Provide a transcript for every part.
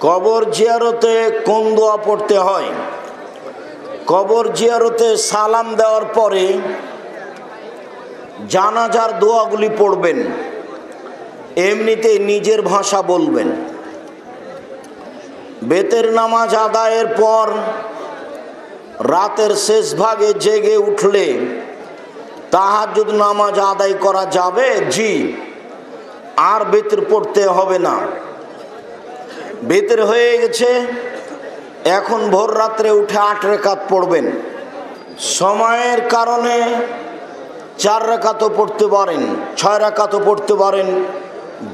কবর জিয়ারতে কোন দোয়া পড়তে হয়? কবর জিয়ারতে সালাম দেওয়ার পরে জানাজার দোয়াগুলি পড়বেন। এমনিতে নিজের ভাষা বলবেন। বেতের নামাজ আদায়ের পর রাতের শেষ ভাগে জেগে উঠলে তাহার যদি নামাজ আদায় করা যাবে? জি। আর বেতের পড়তে হবে না। বেতের হয়ে গেছে। এখন ভোর রাত্রে উঠে আট রেখাত পড়বেন। সময়ের কারণে চার রাকাতও পড়তে পারেন ছয় রাকাতও পড়তে পারেন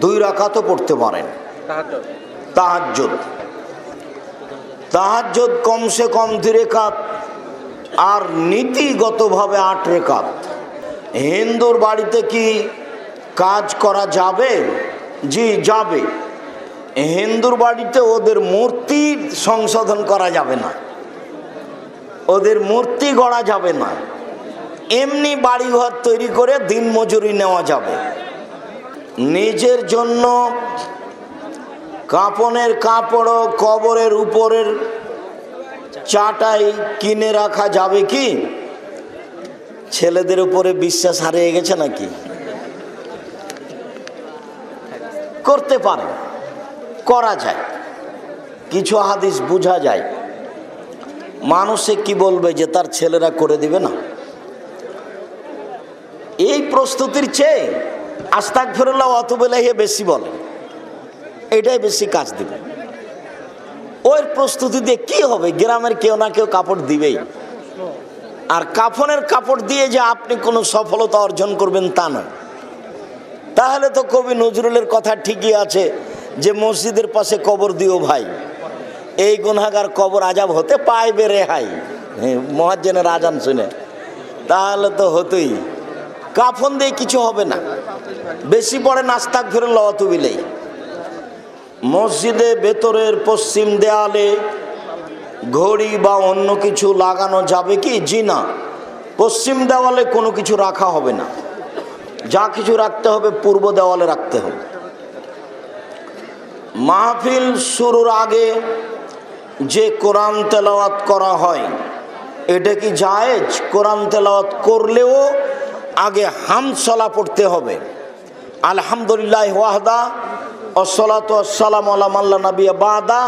দুই রাকাতও পড়তে পারেন। তাহাজ্জুদ। তাহাজ্জুদ কমসে কম দুই রেখাত আর নীতিগতভাবে আট রেখাত। হিন্দুর বাড়িতে কি কাজ করা যাবে? জি যাবে। হিন্দুর বাড়িতে ওদের মূর্তি সংশোধন করা যাবে না। ওদের মূর্তি গড়া যাবে না। এমনি বাড়িঘর তৈরি করে দিন মজুরি নেওয়া যাবে। নিজের জন্য কাপনের কাপড় কবরের উপরের চাটাই কিনে রাখা যাবে কি? ছেলেদের উপরে বিশ্বাস হারিয়ে গেছে নাকি? করতে পারে। করা যায়। কিছু হাদিস বোঝা যায়। মানুষে কি বলবে যে তার ছেলেরা করে দিবে না? এই প্রস্তুতির চেয়ে আস্তাক ফেরুল্লাহ অত বেলাহে বেশি বলে। এটাই বেশি কাজ দিবে। ওর প্রস্তুতি দিয়ে কি হবে? গ্রামের কেউ না কেউ কাপড় দিবেই। আর কাফনের কাপড় দিয়ে যে আপনি কোনো সফলতা অর্জন করবেন তা নয়। তাহলে তো কবি নজরুলের কথা ঠিকই আছে। যে মসজিদের পাশে কবর দিও ভাই। এই গুনাগার কবর আজাব হতে পাইবে রেহাই। মহাজ্জেনের আজান শুনে। তাহলে তো হতোই। কাফন দিয়ে কিছু হবে না। বেশি পড়ে নাস্তাক ফেরে লতুবিলেই মসজিদে ভেতরের পশ্চিম দেয়ালে ঘড়ি বা অন্য কিছু লাগানো যাবে কি? জি না। পশ্চিম দেওয়ালে কোনো কিছু রাখা হবে না। যা কিছু রাখতে হবে, পূর্ব দেওয়ালে রাখতে হবে। মাহফিল শুরুর আগে যে কোরআন তেলাওয়াত করা হয়, এটা কি জায়েজ? কোরআন তেলাওয়াত করলেও আগে হামসলা পড়তে হবে। আলহামদুলিল্লাহ ওয়াহদা, অসলাত সালাম আলাম আল্লাহ নবিয়া বাদা।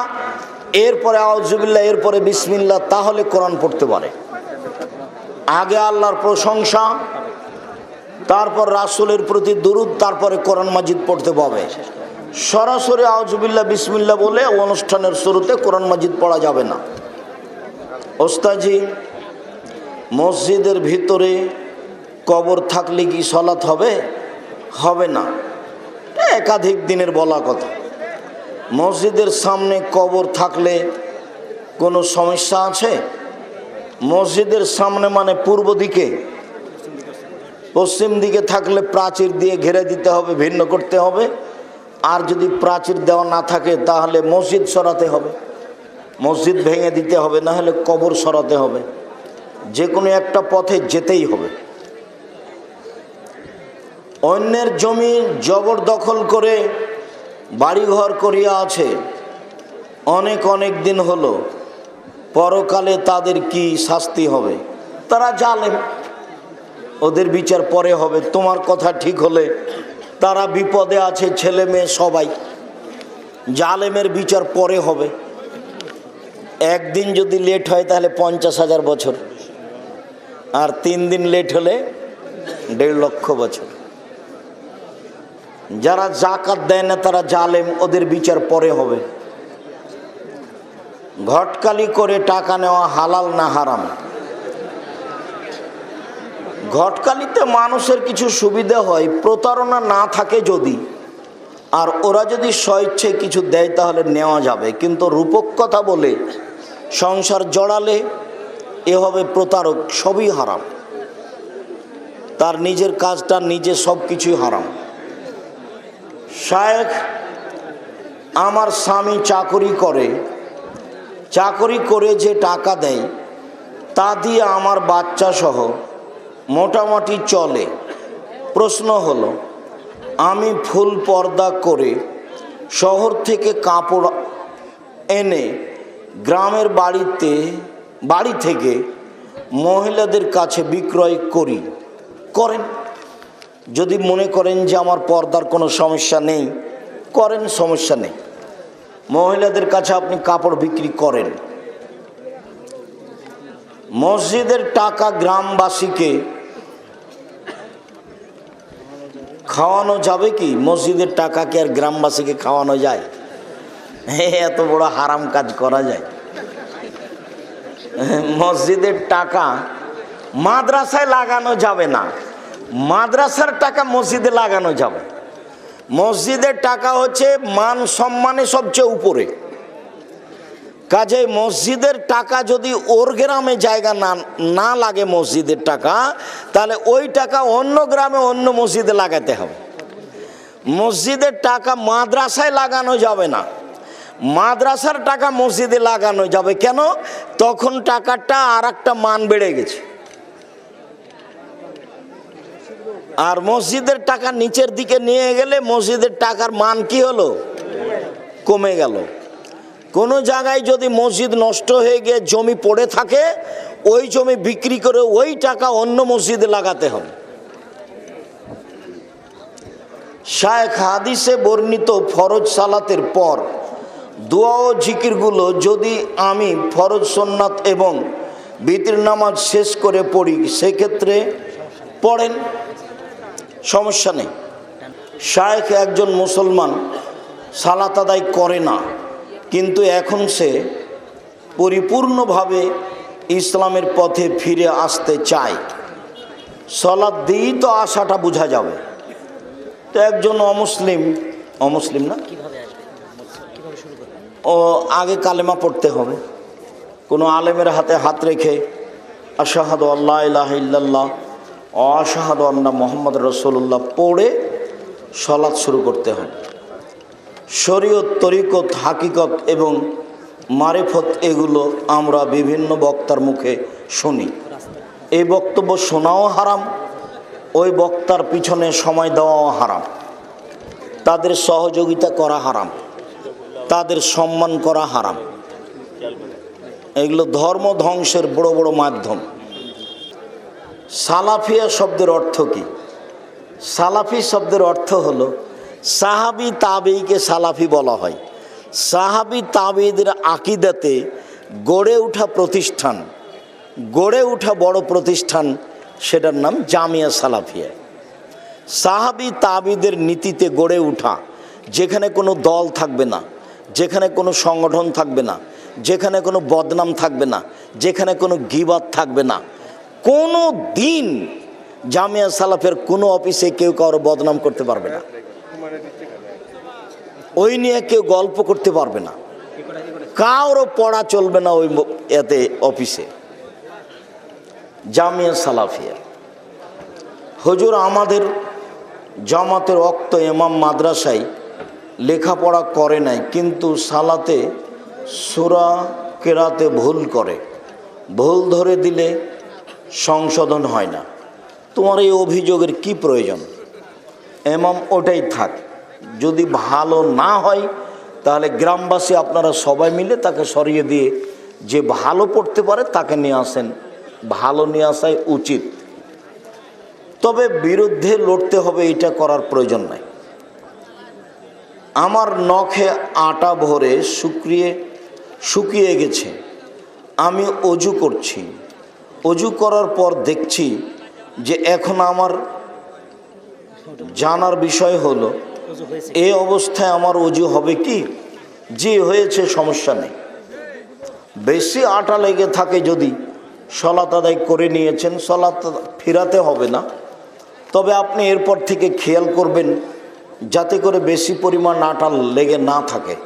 এরপরে আউজুবিল্লাহ এরপরে বিসমিল্লা তাহলে কোরআন পড়তে পারে। আগে আল্লাহর প্রশংসা, তারপর রাসুলের প্রতি দুরুদ, তারপরে কোরআন মাজিদ পড়তে পাবে সরাসরি আউজুবিল্লাহ বিসমিল্লা বলে অনুষ্ঠানের শুরুতে কোরআন মাজিদ পড়া যাবে না। ওস্তাজি, মসজিদের ভিতরে কবর থাকলে কি সলাৎ হবে? হবে না। একাধিক দিনের বলা কথা। মসজিদের সামনে কবর থাকলে কোনো সমস্যা আছে? মসজিদের সামনে মানে পূর্ব দিকে। পশ্চিম দিকে থাকলে প্রাচীর দিয়ে ঘেরে দিতে হবে, ভিন্ন করতে হবে। আর যদি প্রাচীর দেওয়া না থাকে, তাহলে মসজিদ সরাতে হবে। মসজিদ ভেঙে দিতে হবে, না হলে কবর সরাতে হবে। যে কোনো একটা পথে যেতেই হবে। অন্যের জমি জবরদখল করে বাড়িঘর করিয়া আছে। অনেক অনেক দিন হলো, পরকালে তাদের কি শাস্তি হবে? তারা জালেম ওদের বিচার পরে হবে। তোমার কথা ঠিক হলে তারা বিপদে আছে ছেলে মেয়ে সবাই। জালেমের বিচার পরে হবে। একদিন যদি লেট হয় তাহলে পঞ্চাশ হাজার বছর। আর তিন দিন লেট হলে দেড় লক্ষ বছর। যারা জাকাত দেয় না তারা জালেম, ওদের বিচার পরে হবে। ঘটকালি করে টাকা নেওয়া হালাল না হারাম। ঘটকালিতে মানুষের কিছু সুবিধা হয়, প্রতারণা না থাকে যদি, আর ওরা যদি স্বইচ্ছে কিছু দেয় তাহলে নেওয়া যাবে। কিন্তু রূপক কথা বলে, সংসার জড়ালে এ হবে প্রতারক, সবই হারাম। তার নিজের কাজটা, নিজে সব কিছুই হারাম। শায়েখ আমার স্বামী চাকরি করে চাকরি করে যে টাকা দেয়, তা দিয়ে আমার বাচ্চা সহ মোটামুটি চলে। প্রশ্ন হলো, আমি ফুল পর্দা করে শহর থেকে কাপড় এনে গ্রামের বাড়িতে, বাড়ি থেকে মহিলাদের কাছে বিক্রয় করি। করেন। যদি মনে করেন যে আমার পর্দার কোনো সমস্যা নেই, করেন, সমস্যা নেই। মহিলাদের কাছে আপনি কাপড় বিক্রি করেন। মসজিদের টাকা গ্রামবাসীকে খাওয়ানো যাবে কি? মসজিদের টাকা কি আর গ্রামবাসীকে খাওয়ানো যায়? হ্যাঁ এত বড় হারাম কাজ করা যায়। মসজিদের টাকা মাদ্রাসায় লাগানো যাবে না। মাদ্রাসার টাকা মসজিদে লাগানো যাবে। মসজিদের টাকা হচ্ছে মান সম্মানে সবচেয়ে উপরে। কাজে মসজিদের টাকা যদি ওর গ্রামে জায়গা না না লাগে মসজিদের টাকা, তাহলে ওই টাকা অন্য গ্রামে অন্য মসজিদে লাগাতে হবে। মসজিদের টাকা মাদ্রাসায় লাগানো যাবে না। মাদ্রাসার টাকা মসজিদে লাগানো যাবে কেন? তখন টাকাটা আর একটা মান বেড়ে গেছে। আর মসজিদের টাকা নিচের দিকে নিয়ে গেলে মসজিদের টাকার মান কি হলো? কমে গেল। কোনো জায়গায় যদি মসজিদ নষ্ট হয়ে গিয়ে জমি পড়ে থাকে, ওই জমি বিক্রি করে ওই টাকা অন্য মসজিদে লাগাতে হবে। শায়েখ হাদিসে বর্ণিত ফরজ সালাতের পর দোয়া ও জিকিরগুলো যদি আমি ফরজ সোননাথ এবং বিতির নামাজ শেষ করে পড়ি, সেক্ষেত্রে পড়েন, সমস্যা নেই। শায়েখ একজন মুসলমান, সালাত আদায় করে না। কিন্তু এখন সে পরিপূর্ণভাবে ইসলামের পথে ফিরে আসতে চায়। সলাদ দিয়েই তো আশাটা বোঝা যাবে। তো একজন অমুসলিম অমুসলিম না? ও আগে কালেমা পড়তে হবে। কোনো আলেমের হাতে হাত রেখে আশাহাদ আল্লাহ ইলাহ ইল্লাল্লাহ ও আশাহাদ আল্লাহ মোহাম্মদ রসুল্লাহ পড়ে সলাৎ শুরু করতে হবে। শরীয়ত, তরিকত, হাকিকত এবং মারেফত এগুলো আমরা বিভিন্ন বক্তার মুখে শুনি। এই বক্তব্য শোনাও হারাম, ওই বক্তার পিছনে সময় দেওয়াও হারাম। তাদের সহযোগিতা করা হারাম, তাদের সম্মান করা হারাম। এগুলো ধর্ম ধ্বংসের বড় বড় মাধ্যম। সালাফিয়া শব্দের অর্থ কি? সালাফি শব্দের অর্থ হলো সাহাবি তাবেইকে সালাফি বলা হয়। সাহাবি তাবেইদের আকিদাতে গড়ে ওঠা প্রতিষ্ঠান, গড়ে ওঠা বড় প্রতিষ্ঠান সেটার নাম জামিয়া সালাফিয়া। সাহাবি তাবিদের নীতিতে গড়ে ওঠা, যেখানে কোনো দল থাকবে না, যেখানে কোনো সংগঠন থাকবে না, যেখানে কোনো বদনাম থাকবে না, যেখানে কোনো গিবাদ থাকবে না, কোনো দিন জামিয়া সালাফের কোনো অফিসে কেউ কারও বদনাম করতে পারবে না। ওই নিয়ে কেউ গল্প করতে পারবে না। কারও পড়া চলবে না ওই এতে অফিসে। জামিয়া সালাফিয়া। হুজুর আমাদের জামাতের অক্ত এমাম মাদ্রাসায় লেখাপড়া করে নাই, কিন্তু সালাতে সুরা কেরাতে ভুল করে। ভুল ধরে দিলে সংশোধন হয় না। তোমার এই অভিযোগের কি প্রয়োজন? এমাম ওটাই থাক। যদি ভালো না হয়, তাহলে গ্রামবাসী আপনারা সবাই মিলে তাকে সরিয়ে দিয়ে যে ভালো পড়তে পারে তাকে নিয়ে আসেন। ভালো নিয়ে আসাই উচিত। তবে বিরুদ্ধে লড়তে হবে, এটা করার প্রয়োজন নাই। আমার নখে আটা ভরে শুকিয়ে শুকিয়ে গেছে। আমি অজু করছি। অজু করার পর দেখছি যে এখন আমার জানার বিষয় হলো এই অবস্থায় আমার অজু হবে কি? যে হয়েছে সমস্যা নেই। বেশি আটা লেগে থাকে যদি সলাত আদায় করে নিয়েছেন সলাত ফিরাতে হবে না। তবে আপনি এরপর থেকে খেয়াল করবেন, যাতে করে বেশি পরিমাণ আটা লেগে না থাকে।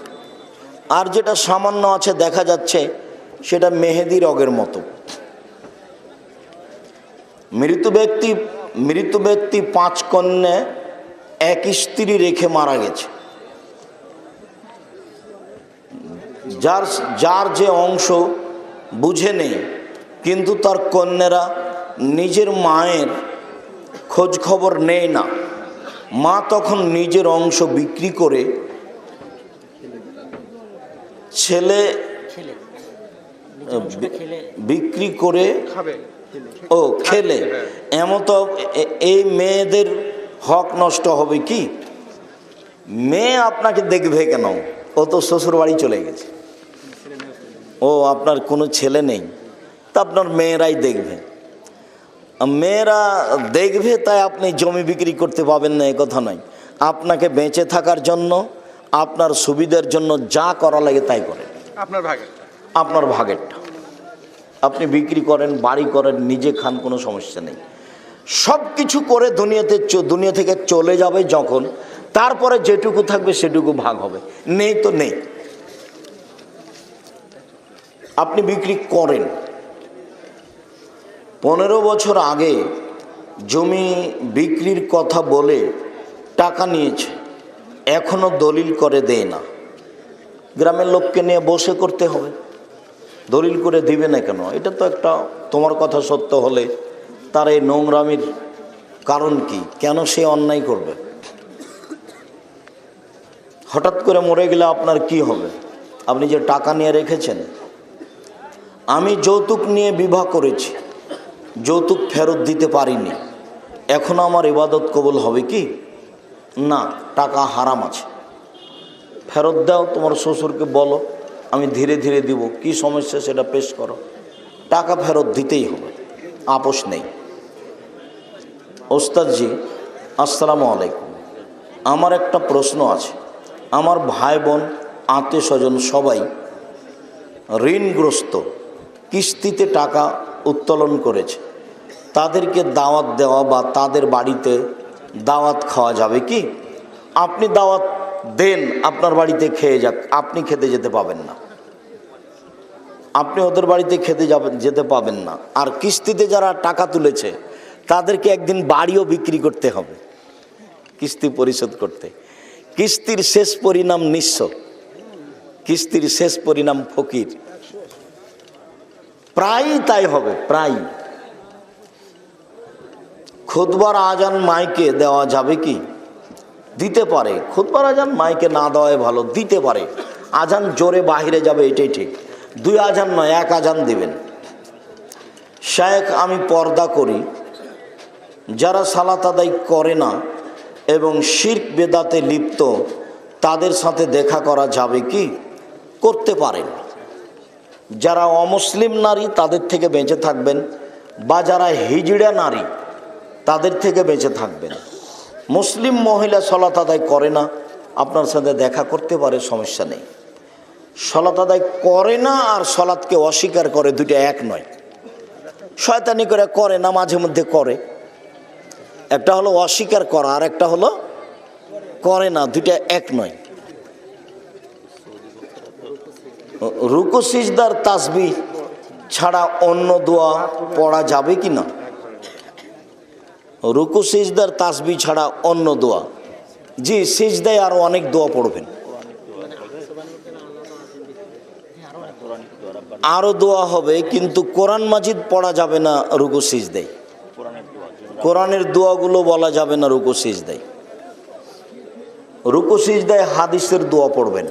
আর যেটা সামান্য আছে, দেখা যাচ্ছে সেটা মেহেদি রগের মতো। মৃত ব্যক্তি মৃত ব্যক্তি পাঁচ কন্যা এক স্ত্রী রেখে মারা গেছে। যার যার যে অংশ বুঝে নেই কিন্তু তার কন্যারা নিজের মায়ের খোঁজ খবর নেয় না। মা তখন নিজের অংশ বিক্রি করে ছেলে বিক্রি করে ও খেলে। এমন তো এই মেয়েদের হক নষ্ট হবে কি? মেয়ে আপনাকে দেখবে কেন? ও তো শ্বশুর বাড়ি চলে গেছে। ও আপনার কোনো ছেলে নেই তা আপনার মেয়েরাই দেখবে। মেয়েরা দেখবে তাই আপনি জমি বিক্রি করতে পাবেন না এ কথা নয়। আপনাকে বেঁচে থাকার জন্য আপনার সুবিধার জন্য যা করা লাগে তাই করেন আপনার ভাগে আপনার ভাগেরটা। আপনি বিক্রি করেন বাড়ি করেন নিজে খান কোনো সমস্যা নেই। সব কিছু করে দুনিয়াতে দুনিয়া থেকে চলে যাবে যখন, তারপরে যেটুকু থাকবে সেটুকু ভাগ হবে। নেই তো নেই। আপনি বিক্রি করেন। পনেরো বছর আগে জমি বিক্রির কথা বলে টাকা নিয়েছে, এখনও দলিল করে দেয় না। গ্রামের লোককে নিয়ে বসে করতে হবে। দলিল করে দিবে না কেন? এটা তো একটা, তোমার কথা সত্য হলে তার এই নোংরামির কারণ কি? কেন সে অন্যায় করবে? হঠাৎ করে মরে গেলে আপনার কি হবে? আপনি যে টাকা নিয়ে রেখেছেন, আমি যৌতুক নিয়ে বিবাহ করেছি, যৌতুক ফেরত দিতে পারিনি, এখনও আমার ইবাদত কবুল হবে কি? না, টাকা হারাম আছে। ফেরত দাও, তোমার শ্বশুরকে বলো, আমি ধীরে ধীরে দিব। কি সমস্যা সেটা পেশ করো। টাকা ফেরত দিতেই হবে, আপোষ নেই। ওস্তাদজি, আসসালামু আলাইকুম। আমার একটা প্রশ্ন আছে। আমার ভাই বোন আত্মীয় স্বজন সবাই ঋণগ্রস্ত, কিস্তিতে টাকা উত্তোলন করেছে। তাদেরকে দাওয়াত দেওয়া বা তাদের বাড়িতে দাওয়াত খাওয়া যাবে কি? আপনি দাওয়াত দেন, আপনার বাড়িতে খেয়ে যাক, আপনি খেতে যেতে পাবেন না। আপনি ওদের বাড়িতে খেতে যাবেন, যেতে পাবেন না। আর কিস্তিতে যারা টাকা তুলেছে তাদেরকে একদিন বাড়িও বিক্রি করতে হবে, কিস্তি পরিশোধ করতে। কিস্তির শেষ পরিণাম নিঃস্ব, কিস্তির শেষ পরিণাম ফকির। প্রায়ই তাই হবে প্রায় খুদবার আজান মাইকে দেওয়া যাবে কি? দিতে পারে খুদবার আজান মাইকে না দেওয়াই ভালো, দিতে পারে। আজান জোরে বাহিরে যাবে, এটাই ঠিক। দুই আজান নয়, এক আজান দিবেন। শায়েখ আমি পর্দা করি। যারা সালাত আদায় করে না এবং শির্ক, বেদাতে লিপ্ত, তাদের সাথে দেখা করা যাবে কি? করতে পারেন। যারা অমুসলিম নারী, তাদের থেকে বেঁচে থাকবেন। বা যারা হিজড়া নারী, তাদের থেকে বেঁচে থাকবেন। মুসলিম মহিলা সলাত আদায় করে না, আপনার সাথে দেখা করতে পারে, সমস্যা নেই। সলাত আদায় করে না আর সলাৎকে অস্বীকার করে দুটো এক নয়। শয়তানি করে করে না, মাঝে মধ্যে করে। একটা হলো অস্বীকার করা, আর একটা হলো করে না, দুইটা এক নয়। রুকু, সিজদার তাসবি ছাড়া অন্য দোয়া পড়া যাবে কি না? রুকু, সিজদার তাসবি ছাড়া অন্য দোয়া। জি, সিজদায় আরও অনেক দোয়া পড়বেন। আরও দোয়া হবে, কিন্তু কোরআন মাজিদ পড়া যাবে না রুকু, সিজদায়। কোরআনের দোয়াগুলো বলা যাবে না রুকু সিজদায়। রুকু সিজদায় হাদিসের দোয়া পড়বেন।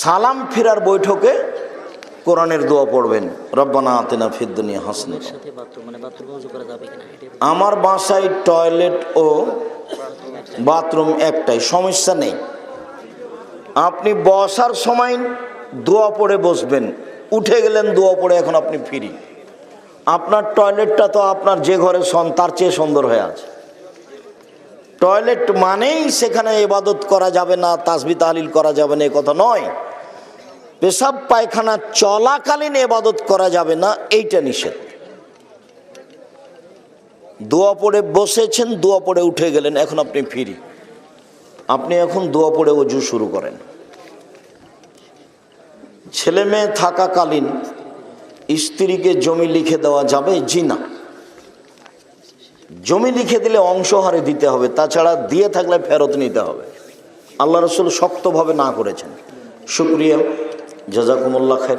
সালাম ফেরার বৈঠকে কোরআনের দোয়া পড়বেন। রব্বানা আতেনা ফিদ্দুনিয়া হাসনে। আমার বাসায় টয়লেট ও বাথরুম একটাই, সমস্যা নেই। আপনি বসার সময় দোয়া পড়ে বসবেন, উঠে গেলেন দোয়া পড়ে এখন আপনি ফিরি আপনার টয়লেটটা তো আপনার যে ঘরে সন, তার চেয়ে সুন্দর হয়ে আছে। টয়লেট মানেই সেখানে ইবাদত করা যাবে না, তাসবি তাহলিল করা যাবে না, এ কথা নয়। পেশাব পায়খানা চলাকালীন এবাদত করা যাবে না, এইটা নিষেধ। দোয়া পড়ে বসেছেন, দোয়া পড়ে উঠে গেলেন, এখন আপনি ফিরি। আপনি এখন দোয়া পড়ে অজু শুরু করেন। ছেলে মেয়ে থাকাকালীন স্ত্রীকে জমি লিখে দেওয়া যাবে জি না জমি লিখে দিলে অংশ হারে দিতে হবে, তাছাড়া দিয়ে থাকলে ফেরত নিতে হবে। আল্লাহ রসুল শক্তভাবে না করেছেন। শুক্রিয়া জাজাকুমুল্লা খের